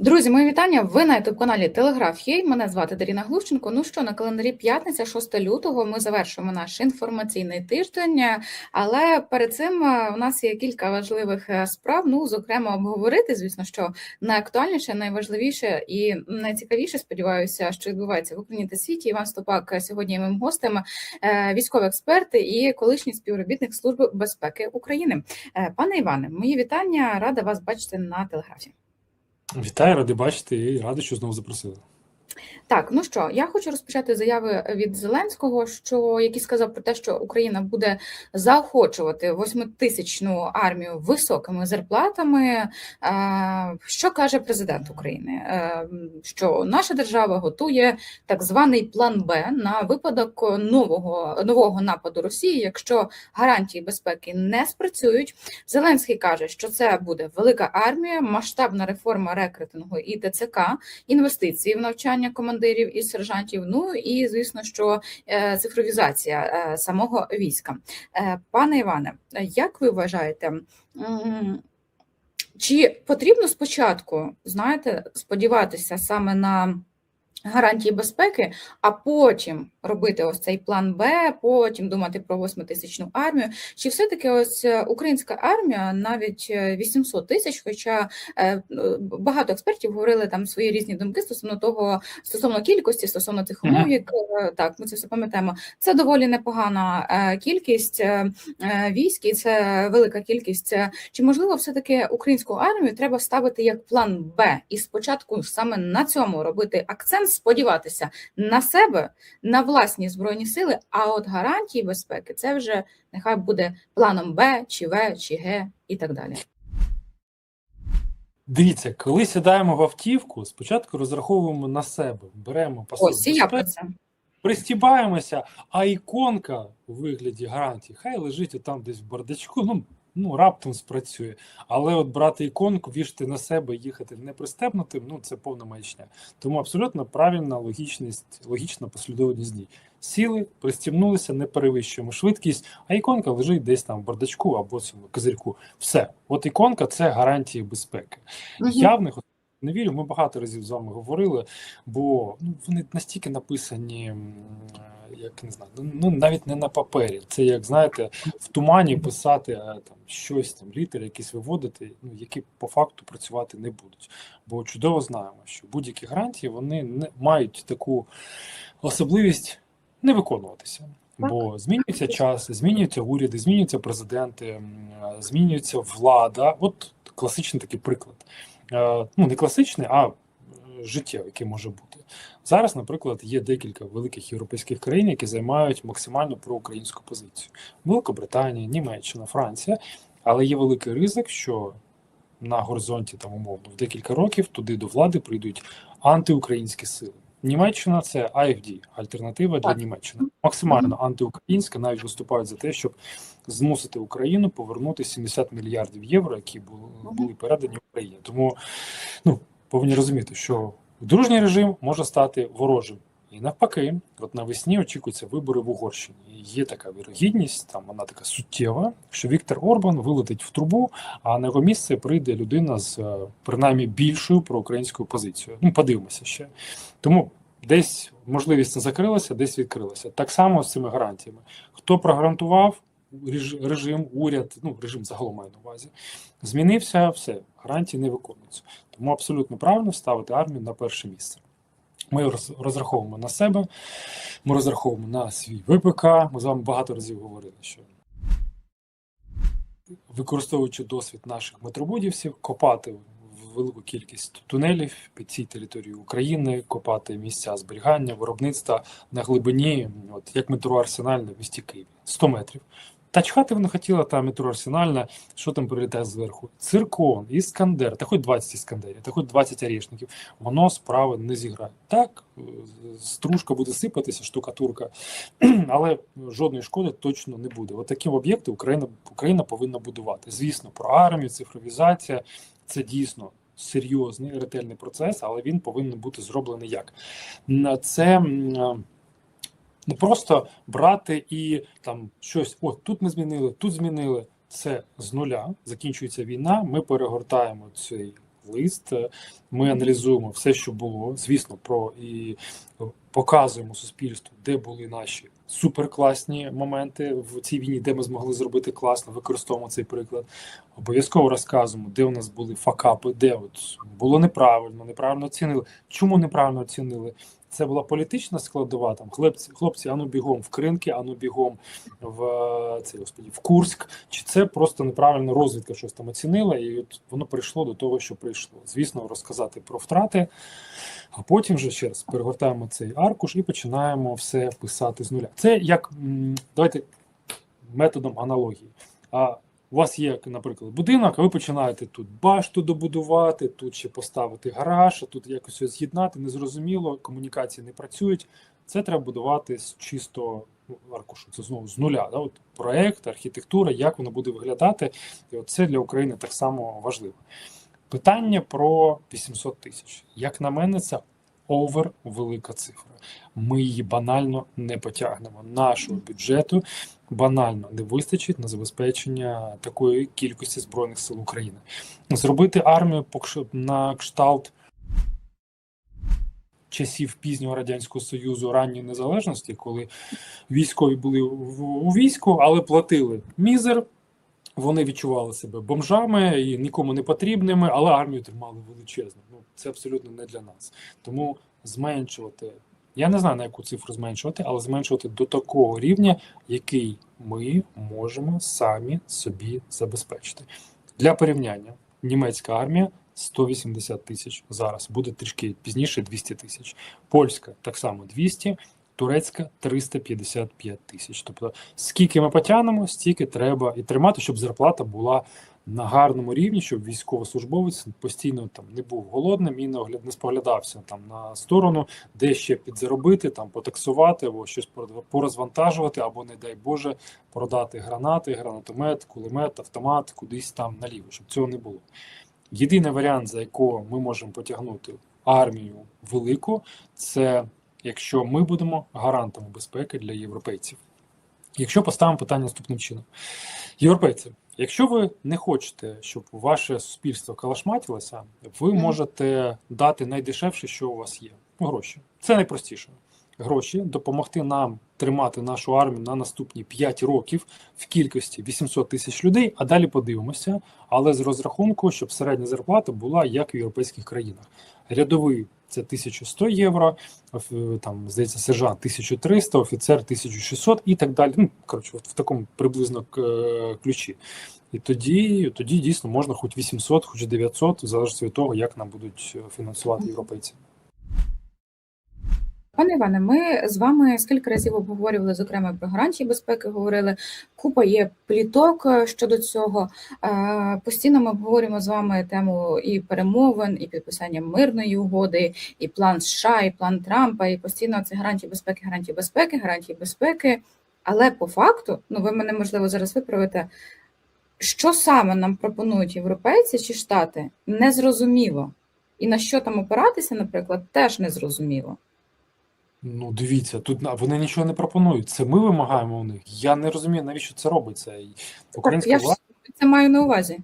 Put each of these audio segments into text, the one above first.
Друзі, мої вітання. Ви на youtube каналі Телеграф Є. Мене звати Даріна Глущенко. Ну що на календарі п'ятниця, 6 лютого. Ми завершуємо наш інформаційний тиждень. Але перед цим е, у нас є кілька важливих е, справ. Ну, зокрема, обговорити, звісно, що найактуальніше, найважливіше і найцікавіше, сподіваюся, що відбувається в Україні та світі. Іван Стопак сьогодні є моїм гостем, е, військовий експерт і колишній співробітник Служби безпеки України. Е, Пане Іване, мої вітання. Рада вас бачити на телеграфі. Вітаю, радий бачити і радий, що знову запросили. Так, ну що, я хочу розпочати заяви від Зеленського, що який сказав про те, що Україна буде заохочувати восьмитисячну армію високими зарплатами. Е, Що каже президент України? Е, Що наша держава готує так званий план Б на випадок нового нового нападу Росії, якщо гарантії безпеки не спрацюють. Зеленський каже, що це буде велика армія, масштабна реформа рекрутингу і ТЦК, інвестиції в навчання командирів і сержантів. Ну і звісно, що е, цифровізація е, самого війська. Е, Пане Іване, як ви вважаєте? Чи потрібно спочатку, знаєте, сподіватися саме на гарантії безпеки, а потім робити ось цей план Б, потім думати про восьмитисячну армію. Чи все-таки ось е, українська армія навіть е, 800 тисяч, хоча е, багато експертів говорили там свої різні думки стосовно того, стосовно кількості, стосовно тих умов, як е, так, ми це все пам'ятаємо. Це доволі непогана е, кількість е, е, військ, і це велика кількість. Е, Чи можливо все-таки українську армію треба ставити як план Б, і спочатку саме на цьому робити акцент, сподіватися на себе, на власні збройні сили, а от гарантії безпеки це вже нехай буде планом Б, чи В, чи Г і так далі. Дивіться, коли сідаємо в автівку, спочатку розраховуємо на себе, беремо це. пристібаємося, а іконка у вигляді гарантії хай лежить там десь в бардачку. Ну, ну раптом спрацює. Але от брати іконку, вішати на себе, їхати не пристебнутим, ну це повна маячня. Тому абсолютно правильна логічність, логічна послідовність дій. Сіли, пристібнулися, не перевищуємо швидкість, а іконка лежить десь там в бардачку або цьому козирьку. Все, от іконка це гарантії безпеки. Угу. Я в них не вірю. Ми багато разів з вами говорили, бо ну, вони настільки написані, як не знаю, ну ну, навіть не на папері. Це як знаєте, в тумані писати е, там щось там, літери, якісь виводити, ну які по факту працювати не будуть. Бо чудово знаємо, що будь-які гарантії вони не мають таку особливість не виконуватися. Бо змінюється час, змінюються уряди, змінюються президенти, змінюється влада. От класичний такий приклад. Е, Ну, не класичний, а е, життєвий, який може бути. Зараз, наприклад, є декілька великих європейських країн, які займають максимально проукраїнську позицію: Великобританія, Німеччина, Франція. Але є великий ризик, що на горизонті там умовно в декілька років туди до влади прийдуть антиукраїнські сили. Німеччина це AFD, альтернатива для Німеччини. Максимально антиукраїнська, навіть виступають за те, щоб змусити Україну повернути 70 мільярдів євро, які були, були передані Україні. Тому ну, повинні розуміти, що дружній режим може стати ворожим. І навпаки, от навесні очікуються вибори в Угорщині. Є така вірогідність, там вона така суттєва, що Віктор Орбан вилетить в трубу, а на його місце прийде людина з е, принаймні більшою проукраїнською позицією. Ну, подивимося ще. Тому десь можливість закрилася, десь відкрилася. Так само з цими гарантіями. Хто прогарантував режим, уряд, ну режим загалом маю на увазі, змінився, все, гарантії не виконуються. Тому абсолютно правильно ставити армію на перше місце. Ми роз- розраховуємо на себе, ми розраховуємо на свій ВПК. Ми з вами багато разів говорили, що використовуючи досвід наших метробудівців, копати велику кількість тунелів під цій території України, копати місця зберігання, виробництва на глибині, от як метроарсенальна в місті Києві, 100 метрів. Та чхати вона хотіла та метроарсенальна, що там прилітає зверху. Циркон, іскандер, та хоч 20 іскандерів, та хоч 20 орешників, воно справи не зіграє. Так, е, стружка буде сипатися, штукатурка, але жодної шкоди точно не буде. От такі об'єкти Україна, Україна повинна будувати. Звісно, про армію, цифровізація це дійсно серйозний ретельний процес, але він повинен бути зроблений як це. Е, не просто брати і там щось, о, тут ми змінили, тут змінили. Це з нуля. Закінчується війна. Ми перегортаємо цей лист. Ми аналізуємо все, що було, звісно, про і показуємо суспільству, де були наші суперкласні моменти в цій війні, де ми змогли зробити класно, використовуємо цей приклад. Обов'язково розказуємо, де у нас були факапи, де от було неправильно, неправильно оцінили. Чому неправильно оцінили? Це була політична складова. Там хлопці, хлопці, ану бігом в кринки, ану бігом в е, це господі, в Курськ. Чи це просто неправильна розвідка щось там оцінила, і от воно прийшло до того, що прийшло. Звісно, розказати про втрати, а потім вже ще раз перегортаємо цей аркуш і починаємо все писати з нуля. Це як давайте методом аналогії. А у вас є, наприклад, будинок, а ви починаєте тут башту добудувати, тут ще поставити гараж, а тут якось з'єднати, незрозуміло, комунікації не працюють. Це треба будувати з чисто ну, аркушу. Це знову з нуля. Да? От проект, архітектура, як воно буде виглядати. І от це для України так само важливо. Питання про 800 тисяч. Як на мене, це овер велика цифра. Ми її банально не потягнемо. Нашого бюджету банально не вистачить на забезпечення такої кількості збройних сил України. Зробити армію на кшталт часів пізнього радянського союзу ранньої незалежності, коли військові були у війську, але платили мізер. Вони відчували себе бомжами і нікому не потрібними, але армію тримали величезну. Ну це абсолютно не для нас. Тому зменшувати. Я не знаю на яку цифру зменшувати, але зменшувати до такого рівня, який ми можемо самі собі забезпечити. Для порівняння, німецька армія 180 тисяч зараз, буде трішки пізніше 200 тисяч. Польська так само 200, турецька 355 тисяч. Тобто, скільки ми потягнемо, стільки треба і тримати, щоб зарплата була на гарному рівні, щоб військовослужбовець постійно там не був голодним і не огляд не споглядався там на сторону, де ще підзаробити, там потаксувати або щось пор- порозвантажувати, або, не дай Боже, продати гранати, гранатомет, кулемет, автомат кудись там наліво, щоб цього не було. Єдиний варіант, за якого ми можемо потягнути армію велику, це якщо ми будемо гарантами безпеки для європейців. Якщо поставимо питання наступним чином, європейці, якщо ви не хочете, щоб ваше суспільство калашматилося, ви можете дати найдешевше, що у вас є. Гроші. Це найпростіше. Гроші допомогти нам тримати нашу армію на наступні 5 років в кількості 800 тисяч людей, а далі подивимося, але з розрахунку, щоб середня зарплата була як в європейських країнах. Рядовий це 1100 євро, там здається, сержант 1300, офіцер 1600 і так далі. Ну коротше, от в такому приблизно е, ключі. І тоді, тоді дійсно можна хоч 800, хоч 900, в залежності від того, як нам будуть е, фінансувати європейці. Пане Іване, ми з вами скільки разів обговорювали, зокрема про гарантії безпеки, говорили. Купа є пліток е, щодо цього. Е, Постійно ми обговорюємо з вами тему і перемовин, і підписання мирної угоди, і план США, і план Трампа, і постійно це гарантії безпеки, гарантії безпеки, гарантії безпеки. Але по факту, ну ви мене можливо зараз виправите, що саме нам пропонують європейці чи штати, незрозуміло. І на що там опиратися, наприклад, теж незрозуміло. Ну, дивіться, тут на- вони нічого не пропонують. Це ми вимагаємо у них. Я не розумію, навіщо це робиться. І Українська я ж влада це маю на увазі.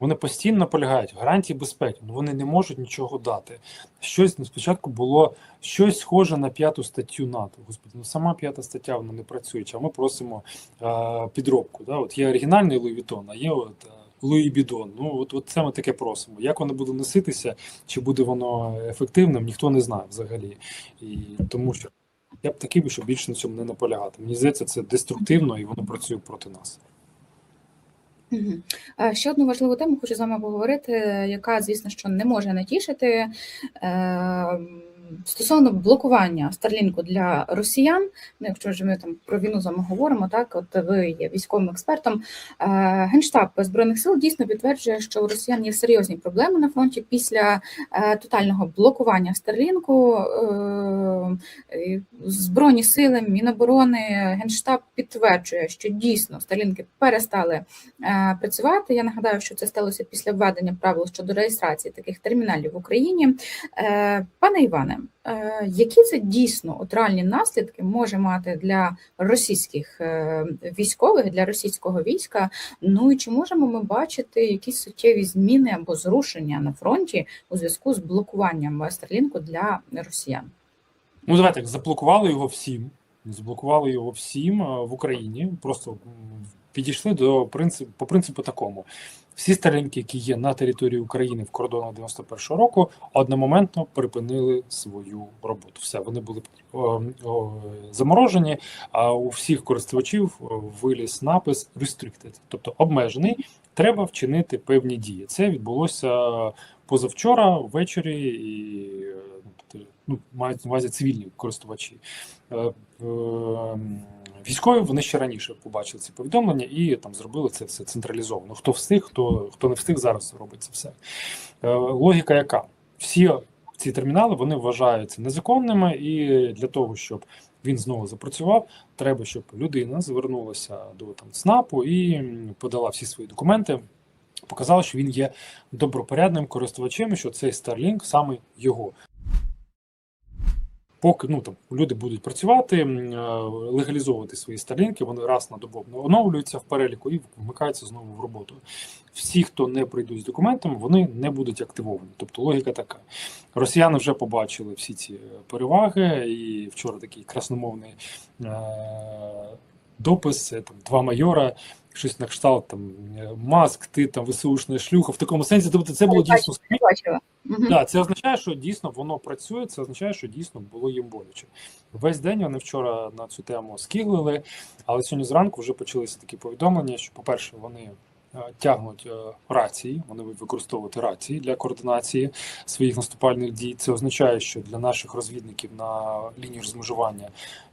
вони постійно наполягають гарантії безпеки, але вони не можуть нічого дати. Щось ну, спочатку було щось схоже на п'яту статтю НАТО. Господи, ну сама п'ята стаття вона не працює. А ми просимо е, підробку. Да? От є оригінальний Вітон, а є от е, Луї Бідон. Ну от, от ми таке просимо. Як воно буде носитися, чи буде воно ефективним, ніхто не знає взагалі. І тому що я б такий би, щоб більше на цьому не наполягати. Мені здається, це деструктивно і воно працює проти нас. Е, Ще одну важливу тему хочу з вами поговорити, яка, звісно, що не може не тішити. Е, Стосовно блокування Старлінку для росіян, ну якщо вже ми там про війну з вами говоримо, так от ви є військовим експертом. Е, Генштаб збройних сил дійсно підтверджує, що у росіян є серйозні проблеми на фронті після е, тотального блокування Старлінку. Е, Збройні сили, Міноборони, Генштаб підтверджує, що дійсно Старлінки перестали працювати. Я нагадаю, що це сталося після введення правил щодо реєстрації таких терміналів в Україні. Пане Іване, Е, які це дійсно от реальні наслідки може мати для російських е, військових, для російського війська? Ну і чи можемо ми бачити якісь суттєві зміни або зрушення на фронті у зв'язку з блокуванням Старлінку для росіян? Ну, давайте так, заблокували його всім. Заблокували його всім е, в Україні. Просто підійшли до принципу по принципу такому: всі старенькі, які є на території України в кордонах 91-го року, одномоментно припинили свою роботу. Все, вони були заморожені. А у всіх користувачів виліз напис restricted, тобто обмежений. Треба вчинити певні дії. Це відбулося позавчора ввечері і е, ну, тобто, ну, мають на увазі цивільні користувачі. Військові вони ще раніше побачили ці повідомлення і там зробили це все централізовано. Хто встиг, хто хто не встиг, зараз робить це все. Е, Логіка яка? Всі ці термінали вони вважаються незаконними, і для того, щоб він знову запрацював, треба, щоб людина звернулася до там ЦНАПу і подала всі свої документи. Показала, що він є добропорядним користувачем, що цей Starlink саме його. Поки ну там люди будуть працювати, е, легалізовувати свої старлінки, вони раз на добу оновлюються в переліку і вмикаються знову в роботу. Всі, хто не прийдуть з документами, вони не будуть активовані. Тобто логіка така. Росіяни вже побачили всі ці е, переваги, і вчора такий красномовний е- допис, там два майора, щось на кшталт там е, Маск, ти там висушний шлюха в такому сенсі. Тобто це було дійсно бачила. Мгм. так, це означає, що дійсно воно працює. Це означає, що дійсно було їм боляче. Весь день вони вчора на цю тему скіглили, але сьогодні зранку вже почалися такі повідомлення, що, по-перше, вони тягнуть е, рації, вони будуть використовувати рації для координації своїх наступальних дій. Це означає, що для наших розвідників на лінії розмежування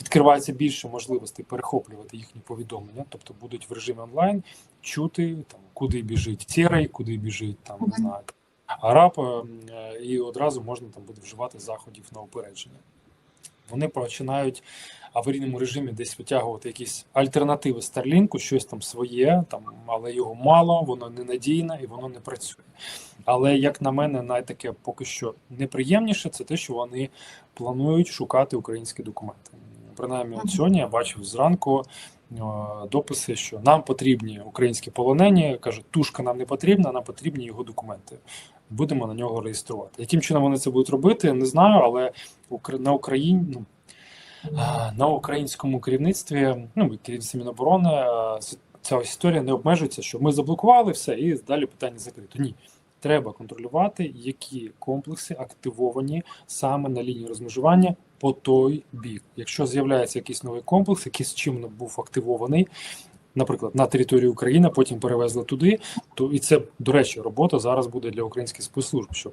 відкривається більше можливостей перехоплювати їхні повідомлення, тобто будуть в режимі онлайн чути там, куди біжить Тєрей, куди біжить там не знаю араб, е, і одразу можна там буде вживати заходів на упередження. Вони починають в аварійному режимі десь витягувати якісь альтернативи Старлінку, щось там своє, там, але його мало, воно ненадійне і воно не працює. Але як на мене, найтаке поки що неприємніше це те, що вони планують шукати українські документи. Принаймні, от сьогодні я бачив зранку дописи, що нам потрібні українські полонені. кажуть, тушка нам не потрібна, нам потрібні його документи. Будемо на нього реєструвати. Яким чином вони це будуть робити, не знаю, але на Україні ну, на українському керівництві, ну керівництві Міноборони, ця історія не обмежується, що ми заблокували все, і далі питання закрито. Ні. Треба контролювати, які комплекси активовані саме на лінії розмежування по той бік. Якщо з'являється якийсь новий комплекс, який з чим був активований, наприклад, на території України, потім перевезли туди, то і це, до речі, робота зараз буде для українських спецслужб, щоб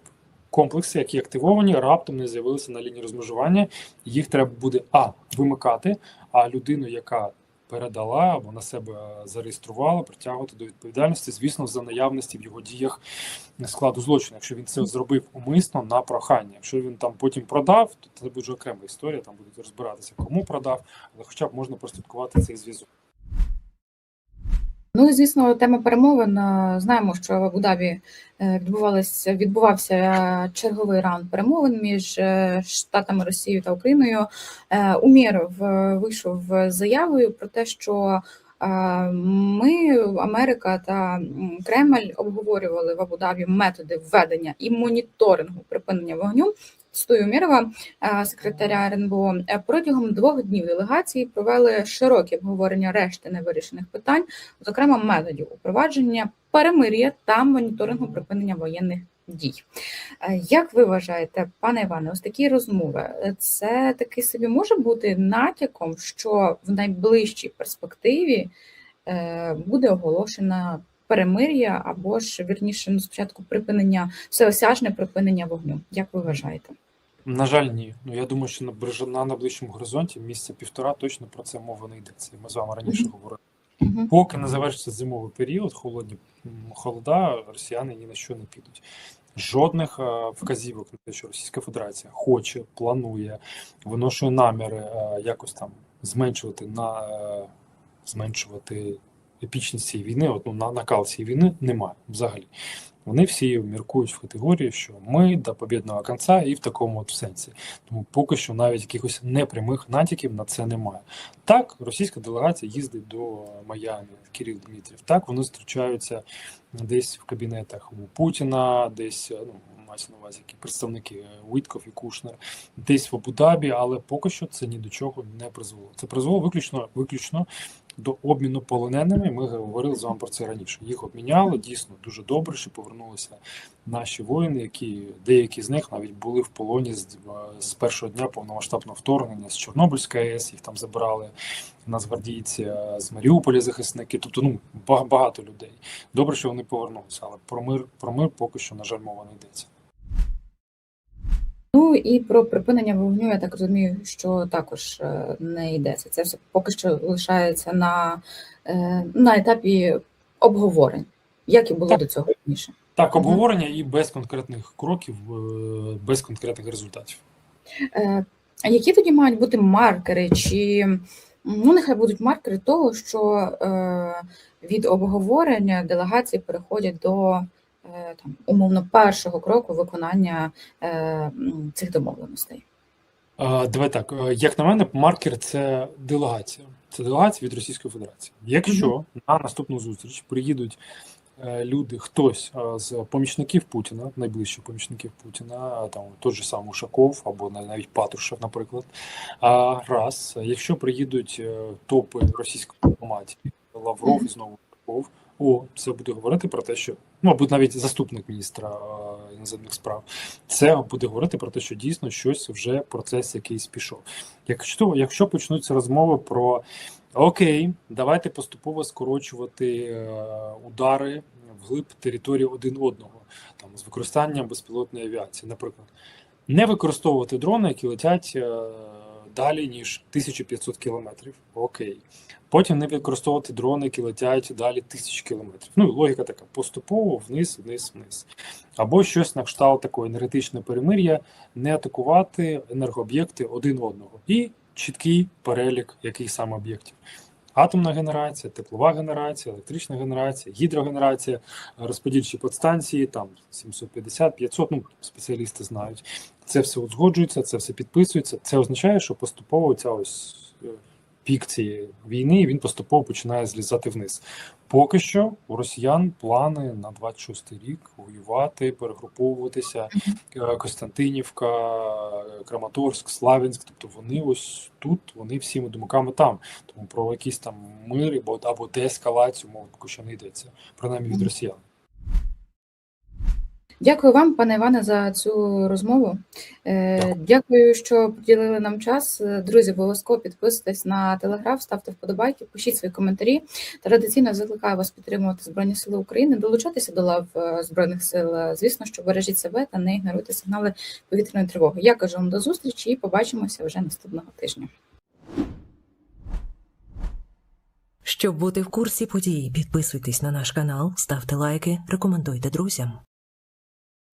комплекси, які активовані, раптом не з'явилися на лінії розмежування. Їх треба буде а вимикати, а людину, яка передала або на себе зареєструвала, притягувати до відповідальності, звісно, за наявності в його діях складу злочину. Якщо він це зробив умисно на прохання. Якщо він там потім продав, то це буде окрема історія. Там будуть розбиратися, кому продав, але хоча б можна прослідкувати цей зв'язок. Ну і звісно, тема перемовин. е, Знаємо, що в Абу-Дабі е, відбувався черговий раунд перемовин між е, Штатами Росією та Україною. Е, Умєров е, вийшов заявою про те, що е, ми, Америка та Кремль, обговорювали в Абу-Дабі методи введення і моніторингу припинення вогню. Цитую Умєрова, е, секретаря РНБО, е, протягом двох днів делегації провели широкі обговорення решти невирішених питань, зокрема методів упровадження перемир'я та моніторингу припинення воєнних дій. Е, Як ви вважаєте, пане Іване, ось такі розмови це таки собі може бути натяком, що в найближчій перспективі буде оголошена перемир'я або ж вірніше ну, спочатку припинення всеосяжне припинення вогню? Як ви вважаєте? На жаль, ні. Ну я думаю, що на на найближчому горизонті місяця півтора точно про це мова не йдеться. Ми з вами раніше Мгм. говорили. Мгм. Поки не завершиться зимовий період, холодні холода, росіяни ні на що не підуть. Жодних е, вказівок на те, що Російська Федерація хоче, планує, виношує наміри е, якось там зменшувати на е, зменшувати епічність цієї війни. От, ну, на накал цієї війни немає взагалі. вони всі міркують в категорії, що ми до побідного кінця і в такому от сенсі. Тому поки що навіть якихось непрямих натяків на це немає. Так, російська делегація їздить до Майамі, Кирил Дмитрів. Так, вони зустрічаються десь в кабінетах у Путіна, десь ну, мається на увазі які представники е, Уітков і Кушнер, десь в Абу-Дабі, але поки що це ні до чого не призвело. Це призвело виключно виключно до обміну полоненими. Ми говорили з вами про це раніше. Їх обміняли дійсно дуже добре, що повернулися наші воїни, які деякі з них навіть були в полоні з, з першого дня повномасштабного вторгнення з Чорнобильської АЕС. Їх там забирали нацгвардійці е, з Маріуполя захисники. Тобто, ну багато людей. Добре, що вони повернулися, але про мир про мир поки що на жаль мова не йдеться. Ну і про припинення вогню, я так розумію, що також е, не йдеться. Це все поки що лишається на, е, на етапі обговорень, як і було Так. до цього раніше. Так, обговорення і без конкретних кроків, е, без конкретних результатів. Е, А які тоді мають бути маркери? Чи ну нехай будуть маркери того, що е, від обговорення делегації переходять до там умовно першого кроку виконання цих домовленостей? Давай так. Як на мене, маркер це делегація. Це делегація від Російської Федерації. Якщо на наступну зустріч приїдуть люди, хтось е, з помічників Путіна, найближчих помічників Путіна, е, там той же сам Ушаков або на- навіть Патрушев, наприклад. А раз, якщо приїдуть е, топи російської дипломатії, Лавров і знову Ушаков, о, це буде говорити про те, що ну або навіть заступник міністра е, іноземних справ, це буде говорити про те, що дійсно щось вже процес якийсь пішов. Якщо якщо почнуться розмови про окей, давайте поступово скорочувати е, удари вглиб території один одного, там з використанням безпілотної авіації, наприклад, не використовувати дрони, які летять е, далі ніж 1500 кілометрів. Окей. Потім не використовувати дрони, які летять далі тисяч кілометрів. Ну, логіка така: поступово вниз, вниз, вниз. Або щось на кшталт такої енергетичне перемир'я, не атакувати енергооб'єкти один одного. І чіткий перелік яких саме об'єктів. Атомна генерація, теплова генерація, електрична генерація, гідрогенерація, розподільчі подстанції, там 750, 500, ну спеціалісти знають. Це все узгоджується, це все підписується. Це означає, що поступово ця ось е, пік цієї війни він поступово починає злізати вниз. Поки що у росіян плани на 26 рік воювати, перегруповуватися. Е, Костянтинівка, Краматорськ, Славянськ. Тобто вони ось тут, вони всіми думками там. Тому про якийсь там мир або, або деескалацію мова поки що не йдеться, принаймні від росіян. Дякую вам, пане Іване, за цю розмову. Е, Дякую. Дякую, що приділили нам час. Е, Друзі, обов'язково підписуйтесь на телеграф, ставте вподобайки, пишіть свої коментарі. Традиційно закликаю вас підтримувати Збройні Сили України, долучатися до лав е, Збройних сил. Звісно, що бережіть себе та не ігноруйте сигнали повітряної тривоги. Я кажу вам до зустрічі і побачимося вже наступного тижня. Щоб бути в курсі подій, підписуйтесь на наш канал, ставте лайки, рекомендуйте друзям.